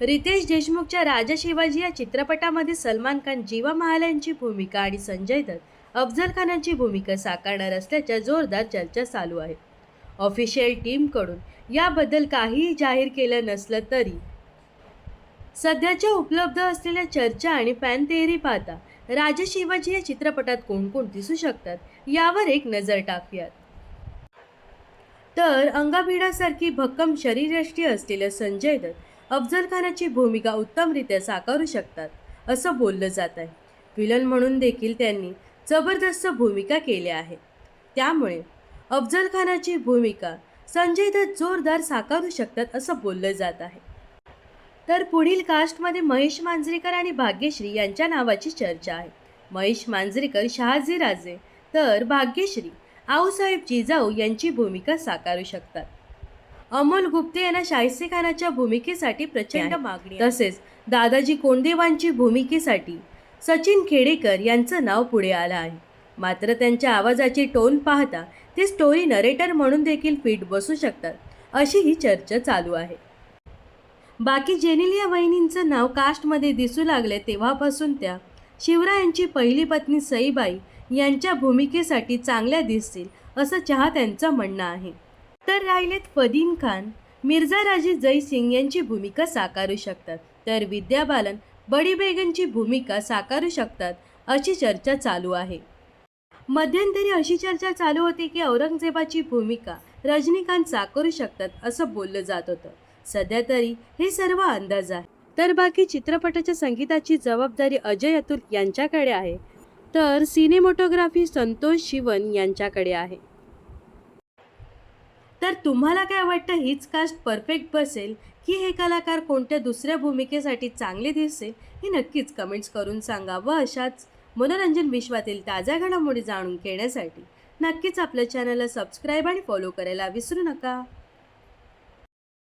रितेश देशमुखच्या राजा शिवाजी या चित्रपटामध्ये सलमान खान जीवा महाल यांची भूमिका आणि संजय दत्त अफजल खानाची भूमिका साकारणार असल्याच्या जोरदार चर्चा चालू आहेत ऑफिशियल टीमकडून याबद्दल काहीही जाहीर केलं नसलं तरी. सध्याच्या उपलब्ध असलेल्या चर्चा आणि पॅन थिअरी पाहता राजा शिवाजी या चित्रपटात कोण कोण दिसू शकतात यावर एक नजर टाकूयात. तर अंगाभिडासारखी भक्कम शरीरयष्टी असलेलं संजय दत्त अफजल खानाची भूमिका उत्तमरित्या साकारू शकतात असं बोललं जात आहे. विलन म्हणून देखील त्यांनी जबरदस्त भूमिका केल्या आहेत. त्यामुळे अफजल खानाची भूमिका संजय दत्त जोरदार साकारू शकतात असं बोललं जात आहे. तर पुढील कास्टमध्ये महेश मांजरेकर आणि भाग्यश्री यांच्या नावाची चर्चा आहे. महेश मांजरेकर शहाजी राजे तर भाग्यश्री आऊसाहेब जिजाऊ यांची भूमिका साकारू शकतात. अमोल गुप्ते यांना शाहिस्ते खानाच्या भूमिकेसाठी प्रचंड मागणी. तसेच दादाजी कोंडेवांची भूमिकेसाठी सचिन खेडेकर यांचं नाव पुढे आलं आहे. मात्र त्यांच्या आवाजाची टोन पाहता ते स्टोरी नरेटर म्हणून देखील फिट बसू शकतात अशी ही चर्चा चालू आहे. बाकी जेनेलिया वहिनींचं नाव कास्टमध्ये दिसू लागले तेव्हापासून त्या शिवरायांची पहिली पत्नी सईबाई यांच्या भूमिकेसाठी चांगल्या दिसतील असं चाहत्यांचं म्हणणं आहे. तर राहिलेत फदीन खान मिर्झा राजे जयसिंग यांची भूमिका साकारू शकतात. तर विद्या बालन बडी बेगनची भूमिका साकारू शकतात अशी चर्चा चालू आहे. मध्यंतरी अशी चर्चा चालू होती की औरंगजेबाची भूमिका रजनीकांत साकारू शकतात असं बोललं जात होतं. सध्या तरी हे सर्व अंदाज आहे. तर बाकी चित्रपटाच्या संगीताची जबाबदारी अजय अतुल यांच्याकडे आहे. तर सिनेमोटोग्राफी संतोष शिवन यांच्याकडे आहे. तर तुम्हाला काय वाटतं हीच कास्ट परफेक्ट बसेल? की हे कलाकार कोणत्या दुसऱ्या भूमिकेसाठी चांगले दिसेल हे नक्कीच कमेंट्स करून सांगा व अशाच मनोरंजन विश्वातील ताज्या घडामोडी जाणून घेण्यासाठी. नक्कीच आपल्या चॅनलला सबस्क्राईब आणि फॉलो करायला विसरू नका.